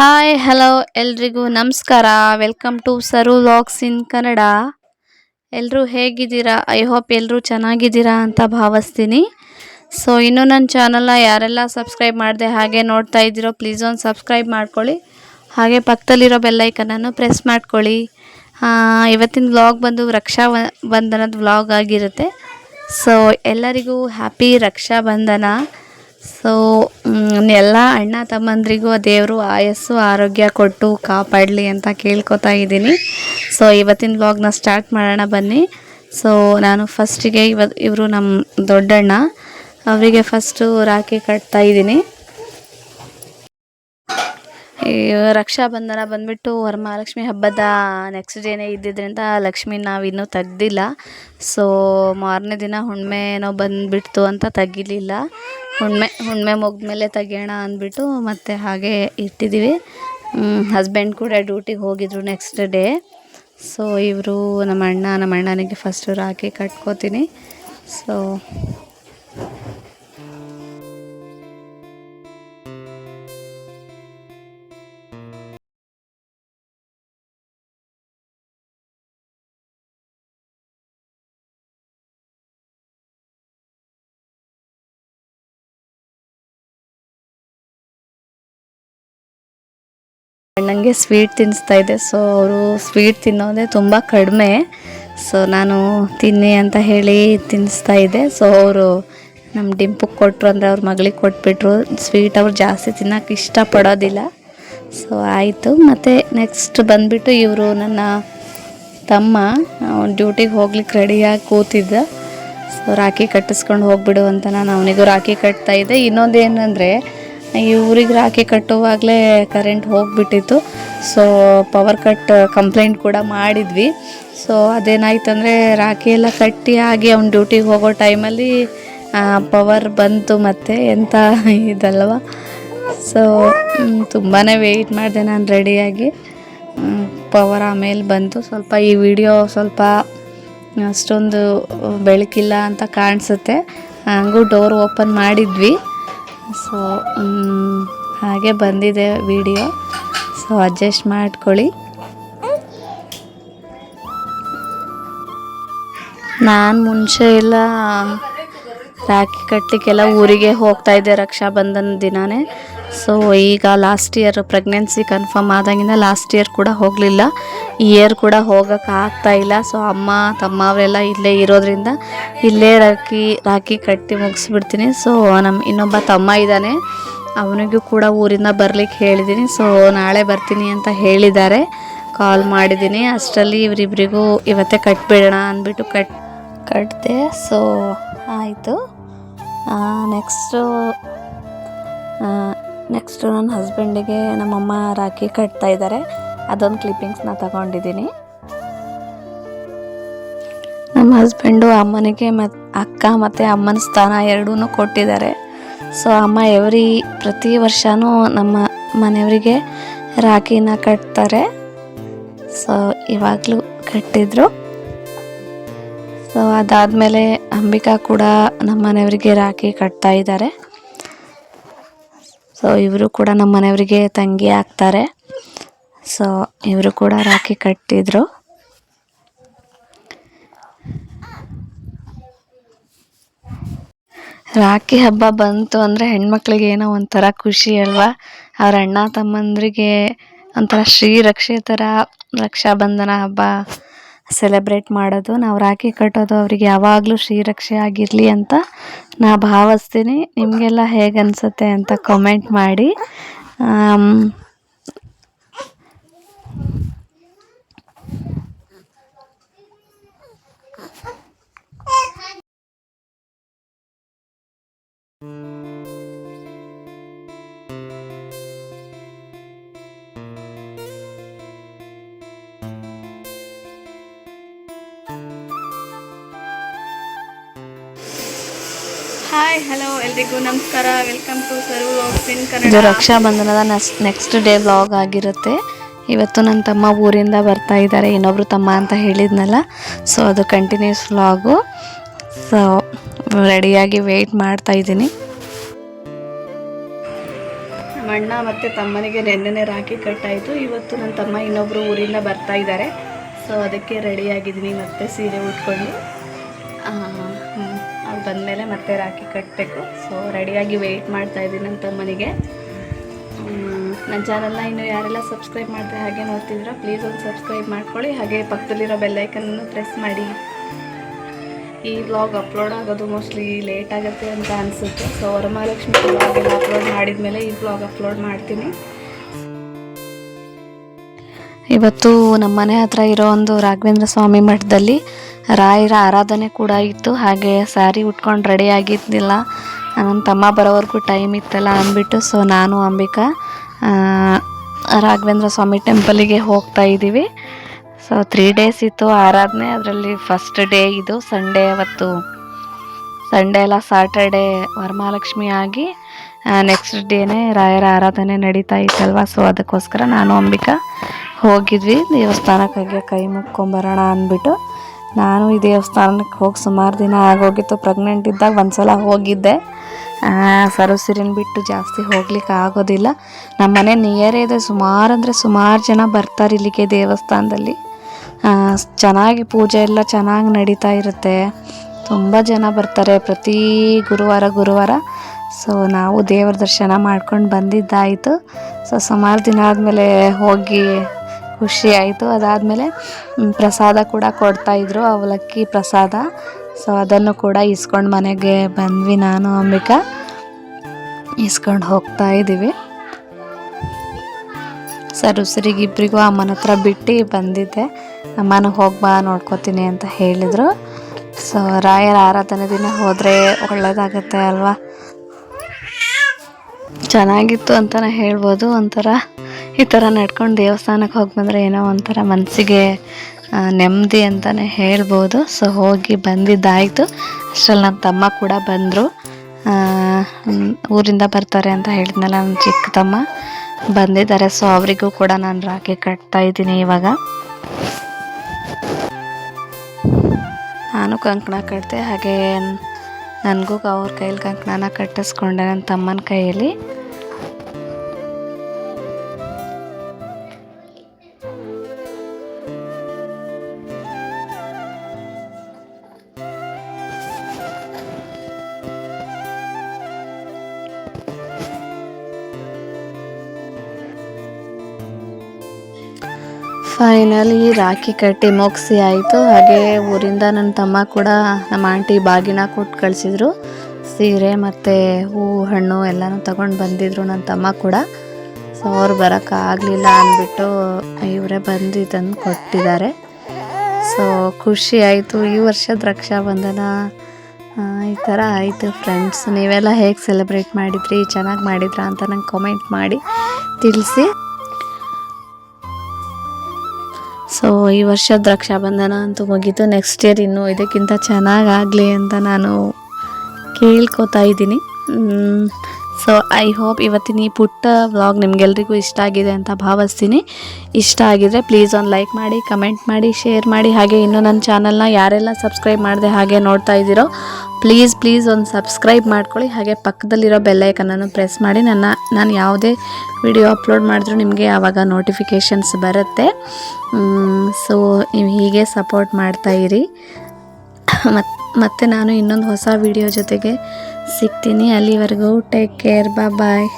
Hi hello ಎಲ್ರಿಗೂ ನಮಸ್ಕಾರ. Welcome to Saru vlogs in Kannada ಎಲ್ಲರೂ ಹೇಗಿದ್ದೀರಾ? ಐ ಹೋಪ್ ಎಲ್ಲರೂ ಚೆನ್ನಾಗಿದ್ದೀರಾ ಅಂತ ಭಾವಿಸ್ತೀನಿ. ಸೊ ಇನ್ನೂ ನನ್ನ ಚಾನಲ್ನ ಯಾರೆಲ್ಲ ಸಬ್ಸ್ಕ್ರೈಬ್ ಮಾಡಿದೆ ಹಾಗೆ ನೋಡ್ತಾ ಇದ್ದೀರೋ ಪ್ಲೀಸ್ ಒಂದು ಸಬ್ಸ್ಕ್ರೈಬ್ ಮಾಡ್ಕೊಳ್ಳಿ. ಹಾಗೆ ಪಕ್ಕದಲ್ಲಿರೋ ಬೆಲ್ಲೈಕನನ್ನು ಪ್ರೆಸ್ ಮಾಡ್ಕೊಳ್ಳಿ. ಇವತ್ತಿನ ವ್ಲಾಗ್ ಬಂದು ರಕ್ಷಾ ಬಂಧನದ ವ್ಲಾಗ್ ಆಗಿರುತ್ತೆ. ಸೊ ಎಲ್ಲರಿಗೂ ಹ್ಯಾಪಿ ರಕ್ಷಾ ಬಂಧನ ಸೊ ಎಲ್ಲ ಅಣ್ಣ ತಮ್ಮಂದ್ರಿಗೂ ದೇವರು ಆಯಸ್ಸು, ಆರೋಗ್ಯ ಕೊಟ್ಟು ಕಾಪಾಡಲಿ ಅಂತ ಕೇಳ್ಕೊತಾ ಇದ್ದೀನಿ. ಸೊ ಇವತ್ತಿನ ವ್ಲಾಗ್ನ ಸ್ಟಾರ್ಟ್ ಮಾಡೋಣ ಬನ್ನಿ. ಸೊ ನಾನು ಫಸ್ಟಿಗೆ ಇವತ್ತು ಇವರು ನಮ್ಮ ದೊಡ್ಡಣ್ಣ. ಅವರಿಗೆ ಫಸ್ಟು ರಾಖಿ ಕಟ್ತಾ ಇದ್ದೀನಿ. ಈ ರಕ್ಷಾಬಂಧನ ಬಂದ್ಬಿಟ್ಟು ವರಮಹಾಲಕ್ಷ್ಮಿ ಹಬ್ಬದ ನೆಕ್ಸ್ಟ್ ಡೇನೇ ಇದ್ದಿದ್ದರಿಂದ ಲಕ್ಷ್ಮಿ ನಾವು ಇನ್ನೂ ತೆಗ್ದಿಲ್ಲ. ಸೊ ಮಾರನೇ ದಿನ ಹುಣ್ಣಿಮೆ ಏನೋ ಬಂದುಬಿಡ್ತು ಅಂತ ತೆಗಿಲಿಲ್ಲ. ಹುಣ್ಣಿಮೆ ಹುಣ್ಣಿಮೆ ಮುಗಿದ್ಮೇಲೆ ತೆಗಿಯೋಣ ಅಂದ್ಬಿಟ್ಟು ಮತ್ತೆ ಹಾಗೆ ಇಟ್ಟಿದ್ದೀವಿ ಹಸ್ಬೆಂಡ್ ಕೂಡ ಡ್ಯೂಟಿಗೆ ಹೋಗಿದ್ರು ನೆಕ್ಸ್ಟ್ ಡೇ ಸೊ ಇವರು ನಮ್ಮ ಅಣ್ಣ ನಮ್ಮ ಅಣ್ಣನಿಗೆ ಫಸ್ಟು ರಾಖಿ ಕಟ್ಕೋತೀನಿ. ಸೊ ಅಣ್ಣಂಗೆ ಸ್ವೀಟ್ ತಿನ್ನಿಸ್ತಾ ಇದೆ. ಸೊ ಅವರು ಸ್ವೀಟ್ ತಿನ್ನೋದೇ ತುಂಬ ಕಡಿಮೆ. ಸೊ ನಾನು ತಿನ್ನಿ ಅಂತ ಹೇಳಿ ತಿನ್ನಿಸ್ತಾ ಇದ್ದೆ ಸೊ ಅವರು ನಮ್ಮ ಡಿಂಪುಗೆ ಕೊಟ್ಟರು ಅಂದರೆ ಅವ್ರ ಮಗಳಿಗೆ ಕೊಟ್ಬಿಟ್ರು. ಸ್ವೀಟ್ ಅವ್ರು ಜಾಸ್ತಿ ತಿನ್ನೋಕೆ ಇಷ್ಟಪಡೋದಿಲ್ಲ. ಸೊ ಆಯಿತು. ಮತ್ತು ನೆಕ್ಸ್ಟ್ ಬಂದುಬಿಟ್ಟು ಇವರು ನನ್ನ ತಮ್ಮ. ಡ್ಯೂಟಿಗೆ ಹೋಗ್ಲಿಕ್ಕೆ ರೆಡಿಯಾಗಿ ಕೂತಿದ್ದ. ಸೊ ರಾಖಿ ಕಟ್ಟಿಸ್ಕೊಂಡು ಹೋಗ್ಬಿಡು ಅಂತ ನಾನು ಅವನಿಗೂ ರಾಖಿ ಕಟ್ತಾ ಇದ್ದೆ. ಇನ್ನೊಂದು ಏನಂದರೆ ಇವ್ರಿಗೆ ರಾಖಿ ಕಟ್ಟುವಾಗಲೇ ಕರೆಂಟ್ ಹೋಗಿಬಿಟ್ಟಿತ್ತು. ಸೊ ಪವರ್ ಕಟ್ ಕಂಪ್ಲೇಂಟ್ ಕೂಡ ಮಾಡಿದ್ವಿ. ಸೊ ಅದೇನಾಯ್ತಂದರೆ ರಾಖಿ ಎಲ್ಲ ಕಟ್ಟಿ ಆಗಿ ಅವ್ನು ಡ್ಯೂಟಿಗೆ ಹೋಗೋ ಟೈಮಲ್ಲಿ ಪವರ್ ಬಂತು ಮತ್ತೆ ಎಂಥ ಇದಲ್ವ? ಸೊ ತುಂಬಾ ವೆಯ್ಟ್ ಮಾಡಿದೆ ನಾನು ರೆಡಿಯಾಗಿ ಪವರ್ ಆಮೇಲೆ ಬಂತು. ಸ್ವಲ್ಪ ಈ ವಿಡಿಯೋ ಸ್ವಲ್ಪ ಅಷ್ಟೊಂದು ಬೆಳಕಿಲ್ಲ ಅಂತ ಕಾಣಿಸುತ್ತೆ. ಹಂಗೂ ಡೋರ್ ಓಪನ್ ಮಾಡಿದ್ವಿ. ಸೊ ಹಾಗೆ ಬಂದಿದೆ ವಿಡಿಯೋ ಸೊ ಅಡ್ಜಸ್ಟ್ ಮಾಡ್ಕೊಳ್ಳಿ. ನಾನು ಮುಂಚೆ ಎಲ್ಲ ರಾಖಿ ಕಟ್ಟಲಿಕ್ಕೆಲ್ಲ ಊರಿಗೆ ಹೋಗ್ತಾ ಇದ್ದೆ ರಕ್ಷಾಬಂಧನ ದಿನಾನೇ. ಸೊ ಈಗ ಲಾಸ್ಟ್ ಇಯರ್ ಪ್ರೆಗ್ನೆನ್ಸಿ ಕನ್ಫರ್ಮ್ ಆದಾಗಿಂದ ಲಾಸ್ಟ್ ಇಯರ್ ಕೂಡ ಹೋಗಲಿಲ್ಲ. ಈ ಇಯರ್ ಕೂಡ ಹೋಗೋಕೆ ಆಗ್ತಾ ಇಲ್ಲ. ಸೊ ಅಮ್ಮ ತಮ್ಮ ಅವರೆಲ್ಲ ಇಲ್ಲೇ ಇರೋದ್ರಿಂದ ಇಲ್ಲೇ ರಾಖಿ ರಾಖಿ ಕಟ್ಟಿ ಮುಗಿಸ್ಬಿಡ್ತೀನಿ. ಸೊ ನಮ್ಮ ಇನ್ನೊಬ್ಬ ತಮ್ಮ ಇದ್ದಾನೆ. ಅವನಿಗೂ ಕೂಡ ಊರಿಂದ ಬರ್ಲಿಕ್ಕೆ ಹೇಳಿದ್ದೀನಿ ಸೊ ನಾಳೆ ಬರ್ತೀನಿ ಅಂತ ಹೇಳಿದ್ದಾರೆ. ಕಾಲ್ ಮಾಡಿದ್ದೀನಿ ಅಷ್ಟರಲ್ಲಿ ಇವರಿಬ್ಬರಿಗೂ ಇವತ್ತೇ ಕಟ್ಬಿಡೋಣ ಅಂದ್ಬಿಟ್ಟು ಕಟ್ ಕಟ್ಟಿದೆ ಸೊ ಆಯಿತು. ನೆಕ್ಸ್ಟು ನೆಕ್ಸ್ಟು ನನ್ನ ಹಸ್ಬೆಂಡಿಗೆ ನಮ್ಮಮ್ಮ ರಾಖಿ ಕಟ್ತಾ ಇದ್ದಾರೆ. ಅದೊಂದು ಕ್ಲಿಪ್ಪಿಂಗ್ಸ್ನ ತಗೊಂಡಿದ್ದೀನಿ. ನಮ್ಮ ಹಸ್ಬೆಂಡು ಅಮ್ಮನಿಗೆ ಮತ್ತು ಅಕ್ಕ ಮತ್ತು ಅಮ್ಮನ ಸ್ಥಾನ ಎರಡೂ ಕೊಟ್ಟಿದ್ದಾರೆ. ಸೊ ಅಮ್ಮ ಎವ್ರಿ ಪ್ರತಿ ವರ್ಷವೂ ನಮ್ಮ ಮನೆಯವರಿಗೆ ರಾಖಿನ ಕಟ್ತಾರೆ. ಸೊ ಇವಾಗಲೂ ಕಟ್ಟಿದ್ರು. ಸೊ ಅದಾದಮೇಲೆ ಅಂಬಿಕಾ ಕೂಡ ನಮ್ಮ ಮನೆಯವರಿಗೆ ರಾಖಿ ಕಟ್ತಾ ಇದ್ದಾರೆ. ಸೊ ಇವರು ಕೂಡ ನಮ್ಮ ಮನೆಯವರಿಗೆ ತಂಗಿ ಆಗ್ತಾರೆ. ಸೊ ಇವರು ಕೂಡ ರಾಖಿ ಕಟ್ಟಿದ್ರು. ರಾಖಿ ಹಬ್ಬ ಬಂತು ಅಂದರೆ ಹೆಣ್ಮಕ್ಳಿಗೆ ಏನೋ ಒಂಥರ ಖುಷಿ ಅಲ್ವಾ? ಅವ್ರ ಅಣ್ಣ ತಮ್ಮಂದ್ರಿಗೆ ಒಂಥರ ಶ್ರೀ ರಕ್ಷೆ ಥರ ರಕ್ಷಾಬಂಧನ ಹಬ್ಬ. ಸೆಲೆಬ್ರೇಟ್ ಮಾಡೋದು. ನಾವು ರಾಖಿ ಕಟ್ಟೋದು ಅವ್ರಿಗೆ ಯಾವಾಗಲೂ ಶ್ರೀರಕ್ಷೆ ಆಗಿರಲಿ ಅಂತ ನಾ ಭಾವಿಸ್ತೀನಿ. ನಿಮಗೆಲ್ಲ ಹೇಗೆ ಅನಿಸುತ್ತೆ ಅಂತ ಕಮೆಂಟ್ ಮಾಡಿ. ಆಮ್, ಹಾಯ್ ಹಲೋ ಎಲ್ರಿಗೂ ನಮಸ್ಕಾರ. ವೆಲ್ಕಮ್ ಟು ಸರ್ವ್ ಕನ್ನಡ ಇದು ರಕ್ಷಾಬಂಧನದ ನೆಕ್ಸ್ಟ್ ಡೇ ವ್ಲಾಗ್ ಆಗಿರುತ್ತೆ. ಇವತ್ತು ನನ್ನ ತಮ್ಮ ಊರಿಂದ ಬರ್ತಾ ಇದ್ದಾರೆ. ಇನ್ನೊಬ್ರು ತಮ್ಮ ಅಂತ ಹೇಳಿದ್ನಲ್ಲ. ಸೊ ಅದು ಕಂಟಿನ್ಯೂಸ್ ವ್ಲಾಗು ಸೊ ರೆಡಿಯಾಗಿ ವೆಯ್ಟ್ ಮಾಡ್ತಾ ಇದ್ದೀನಿ. ನಮ್ಮ ಅಣ್ಣ ಮತ್ತು ತಮ್ಮನಿಗೆ ನೆನ್ನೆನೇ ರಾಖಿ ಕಟ್ಟಾಯಿತು ಇವತ್ತು ನನ್ನ ತಮ್ಮ ಇನ್ನೊಬ್ಬರು ಊರಿಂದ ಬರ್ತಾ ಇದ್ದಾರೆ. ಸೊ ಅದಕ್ಕೆ ರೆಡಿಯಾಗಿದ್ದೀನಿ ಮತ್ತೆ ಸೀರೆ ಉಟ್ಕೊಂಡು. ಬಂದಮೇಲೆ ಮತ್ತೆ ರಾಖಿ ಕಟ್ಟಬೇಕು ಸೊ ರೆಡಿಯಾಗಿ ವೆಯ್ಟ್ ಮಾಡ್ತಾ ಇದ್ದೀನಿ ನನ್ನ ತಮ್ಮನಿಗೆ. ನನ್ನ ಚಾನಲ್ನ ಇನ್ನು ಯಾರೆಲ್ಲ ಸಬ್ಸ್ಕ್ರೈಬ್ ಮಾಡಿದ್ರೆ ಹಾಗೆ ನೋಡ್ತಿದ್ದೀರಾ ಪ್ಲೀಸ್ ಒಂದು ಸಬ್ಸ್ಕ್ರೈಬ್ ಮಾಡ್ಕೊಳ್ಳಿ. ಹಾಗೆ ಪಕ್ಕದಲ್ಲಿರೋ ಬೆಲ್ಲೈಕನ್ನು ಪ್ರೆಸ್ ಮಾಡಿ. ಈ ವ್ಲಾಗ್ ಅಪ್ಲೋಡ್ ಆಗೋದು ಮೋಸ್ಟ್ಲಿ ಲೇಟ್ ಆಗುತ್ತೆ ಅಂತ ಅನಿಸುತ್ತೆ. ಸೊ ವರಮಹಾಲಕ್ಷ್ಮಿ ವ್ಲಾಗ್ ಎಲ್ಲ ಅಪ್ಲೋಡ್ ಮಾಡಿದ ಮೇಲೆ ಈ ವ್ಲಾಗ್ ಅಪ್ಲೋಡ್ ಮಾಡ್ತೀನಿ. ಇವತ್ತು ನಮ್ಮ ಮನೆ ಹತ್ರ ಇರೋ ಒಂದು ರಾಘವೇಂದ್ರ ಸ್ವಾಮಿ ಮಠದಲ್ಲಿ ರಾಯರ ಆರಾಧನೆ ಕೂಡ ಇತ್ತು. ಹಾಗೆ ಸ್ಯಾರಿ ಉಟ್ಕೊಂಡು ರೆಡಿ ಆಗಿದ್ದಿಲ್ಲ. ನನ್ನ ತಮ್ಮ ಬರೋವರೆಗೂ ಟೈಮ್ ಇತ್ತಲ್ಲ ಅಂದ್ಬಿಟ್ಟು ಸೊ ನಾನು, ಅಂಬಿಕಾ ರಾಘವೇಂದ್ರ ಸ್ವಾಮಿ ಟೆಂಪಲಿಗೆ ಹೋಗ್ತಾ ಇದ್ದೀವಿ. ಸೊ ತ್ರೀ ಡೇಸ್ ಇತ್ತು ಆರಾಧನೆ. ಅದರಲ್ಲಿ ಫಸ್ಟ್ ಡೇ ಇದು. ಸಂಡೇ ಅವತ್ತು ಸಂಡೇ ಎಲ್ಲ ಸಾಟರ್ಡೇ ವರಮಹಾಲಕ್ಷ್ಮಿ ಆಗಿ ನೆಕ್ಸ್ಟ್ ಡೇನೇ ರಾಯರ ಆರಾಧನೆ ನಡೀತಾ ಇತ್ತಲ್ವ? ಸೊ ಅದಕ್ಕೋಸ್ಕರ ನಾನು, ಅಂಬಿಕಾ ಹೋಗಿದ್ವಿ. ದೇವಸ್ಥಾನಕ್ಕಾಗಿ ಕೈ ಮುಕ್ಕೊಂಬರೋಣ ಅಂದ್ಬಿಟ್ಟು. ನಾನು ಈ ದೇವಸ್ಥಾನಕ್ಕೆ ಹೋಗಿ ಸುಮಾರು ದಿನ ಆಗೋಗಿತ್ತು. ಪ್ರೆಗ್ನೆಂಟ್ ಇದ್ದಾಗ ಒಂದ್ಸಲ ಹೋಗಿದ್ದೆ. ಸರಸಿರಿನ ಬಿಟ್ಟು ಜಾಸ್ತಿ ಹೋಗ್ಲಿಕ್ಕೆ ಆಗೋದಿಲ್ಲ. ನಮ್ಮ ಮನೆ ನಿಯರೇ ಇದೆ. ಸುಮಾರು ಅಂದರೆ ಸುಮಾರು ಜನ ಬರ್ತಾರೆ ಇಲ್ಲಿಗೆ ದೇವಸ್ಥಾನದಲ್ಲಿ. ಚೆನ್ನಾಗಿ ಪೂಜೆ ಎಲ್ಲ ಚೆನ್ನಾಗಿ ನಡೀತಾ ಇರುತ್ತೆ. ತುಂಬ ಜನ ಬರ್ತಾರೆ ಪ್ರತಿ ಗುರುವಾರ ಗುರುವಾರ. ಸೊ ನಾವು ದೇವರ ದರ್ಶನ ಮಾಡ್ಕೊಂಡು ಬಂದಿದ್ದಾಯಿತು. ಸೊ ಸುಮಾರು ದಿನ ಆದಮೇಲೆ ಹೋಗಿ ಖುಷಿ ಆಯಿತು ಅದಾದಮೇಲೆ ಪ್ರಸಾದ ಕೂಡ ಕೊಡ್ತಾಯಿದ್ರು ಅವಲಕ್ಕಿ ಪ್ರಸಾದ. ಸೊ ಅದನ್ನು ಕೂಡ ಇಸ್ಕೊಂಡು ಮನೆಗೆ ಬಂದ್ವಿ ನಾನು, ಅಂಬಿಕಾ. ಇಸ್ಕೊಂಡು ಹೋಗ್ತಾ ಇದ್ದೀವಿ. ಸರ್ ಉಸಿರಿಗಿಬ್ರಿಗೂ ಅಮ್ಮನ ಹತ್ರ ಬಿಟ್ಟು ಬಂದಿದ್ದೆ. ಅಮ್ಮನ ಹೋಗ್ಬಾ ನೋಡ್ಕೋತೀನಿ ಅಂತ ಹೇಳಿದರು. ಸೊ ರಾಯರ ಆರಾಧನೆ ದಿನ ಹೋದರೆ ಒಳ್ಳೆಯದಾಗತ್ತೆ ಅಲ್ವಾ? ಚೆನ್ನಾಗಿತ್ತು ಅಂತಲೇ ಹೇಳ್ಬೋದು ಒಂಥರ. ಈ ಥರ ನಡ್ಕೊಂಡು ದೇವಸ್ಥಾನಕ್ಕೆ ಹೋಗಿ ಬಂದರೆ ಏನೋ ಒಂಥರ ಮನಸ್ಸಿಗೆ ನೆಮ್ಮದಿ ಅಂತಲೇ ಹೇಳ್ಬೋದು. ಸೊ ಹೋಗಿ ಬಂದಿದ್ದಾಯಿತು. ಅಷ್ಟರಲ್ಲಿ ನನ್ನ ತಮ್ಮ ಕೂಡ ಬಂದರು. ಊರಿಂದ ಬರ್ತಾರೆ ಅಂತ ಹೇಳಿದ್ನಲ್ಲ ನನ್ನ ಚಿಕ್ಕ ತಮ್ಮ. ಬಂದಿದ್ದಾರೆ. ಸೊ ಅವರಿಗೂ ಕೂಡ ನಾನು ರಾಖಿ ಕಟ್ತಾ ಇದ್ದೀನಿ ಇವಾಗ. ನಾನು ಕಂಕಣ ಕಟ್ಟಿದೆ ಹಾಗೆ ನನಗೂ ಅವ್ರ ಕೈಯಲ್ಲಿ ಕಂಕಣನ ಕಟ್ಟಿಸ್ಕೊಂಡೆ ನನ್ನ ತಮ್ಮನ ಕೈಯಲ್ಲಿ. ಫೈನಲಿ ರಾಖಿ ಕಟ್ಟಿ ಮುಗಿಸಿ ಆಯಿತು. ಹಾಗೆ ಊರಿಂದ ನನ್ನ ತಮ್ಮ ಕೂಡ ನಮ್ಮ ಆಂಟಿ ಬಾಗಿನ ಕೊಟ್ಟು ಕಳಿಸಿದ್ರು. ಸೀರೆ ಮತ್ತು ಹೂವು ಹಣ್ಣು ಎಲ್ಲನೂ ತಗೊಂಡು ಬಂದಿದ್ರು ನನ್ನ ತಮ್ಮ ಕೂಡ. ಸೊ ಅವ್ರು ಬರೋಕ್ಕಾಗಲಿಲ್ಲ ಅಂದ್ಬಿಟ್ಟು ಇವರೇ ಬಂದು ತಂದು ಕೊಟ್ಟಿದ್ದಾರೆ. ಸೊ ಖುಷಿ ಆಯಿತು. ಈ ವರ್ಷದ ರಕ್ಷಾಬಂಧನ ಈ ಥರ ಆಯಿತು ಫ್ರೆಂಡ್ಸ್. ನೀವೆಲ್ಲ ಹೇಗೆ ಸೆಲೆಬ್ರೇಟ್ ಮಾಡಿದ್ರಿ, ಚೆನ್ನಾಗಿ ಮಾಡಿದ್ರಾ ಅಂತ ನಂಗೆ ಕಾಮೆಂಟ್ ಮಾಡಿ ತಿಳಿಸಿ. ಸೊ ಈ ವರ್ಷದ ರಕ್ಷಾಬಂಧನ ಅಂತೂ ಮುಗೀತು. ನೆಕ್ಸ್ಟ್ ಇಯರ್ ಇನ್ನೂ ಇದಕ್ಕಿಂತ ಚೆನ್ನಾಗಾಗಲಿ ಅಂತ ನಾನು ಕೇಳ್ಕೊತಾ ಇದ್ದೀನಿ. ಸೊ ಐ ಹೋಪ್ ಇವತ್ತಿನ ಈ ಪುಟ್ಟ ವ್ಲಾಗ್ ನಿಮಗೆಲ್ರಿಗೂ ಇಷ್ಟ ಆಗಿದೆ ಅಂತ ಭಾವಿಸ್ತೀನಿ. ಇಷ್ಟ ಆಗಿದ್ರೆ ಪ್ಲೀಸ್ ಒಂದು ಲೈಕ್ ಮಾಡಿ ಕಮೆಂಟ್ ಮಾಡಿ ಶೇರ್ ಮಾಡಿ. ಹಾಗೆ ಇನ್ನೂ ನನ್ನ ಚಾನಲ್ನ ಯಾರೆಲ್ಲ ಸಬ್ಸ್ಕ್ರೈಬ್ ಮಾಡಿದೆ ಹಾಗೆ ನೋಡ್ತಾ ಇದ್ದೀರೋ ಪ್ಲೀಸ್ ಪ್ಲೀಸ್ ಒಂದು ಸಬ್ಸ್ಕ್ರೈಬ್ ಮಾಡ್ಕೊಳ್ಳಿ. ಹಾಗೆ ಪಕ್ಕದಲ್ಲಿರೋ ಬೆಲ್ಲೈಕನನ್ನು ಪ್ರೆಸ್ ಮಾಡಿ. ನನ್ನ, ನಾನು ಯಾವುದೇ ವಿಡಿಯೋ ಅಪ್ಲೋಡ್ ಮಾಡಿದ್ರೂ ನಿಮಗೆ ಆವಾಗ ನೋಟಿಫಿಕೇಷನ್ಸ್ ಬರುತ್ತೆ. ಸೊ ನೀವು ಹೀಗೆ ಸಪೋರ್ಟ್ ಮಾಡ್ತಾ ಇರಿ. ಮತ್ತು ಮತ್ತೆ ನಾನು ಇನ್ನೊಂದು ಹೊಸ ವಿಡಿಯೋ ಜೊತೆಗೆ ಸಿಗ್ತೀನಿ ಅಲ್ಲಿವರೆಗೂ. Take care bye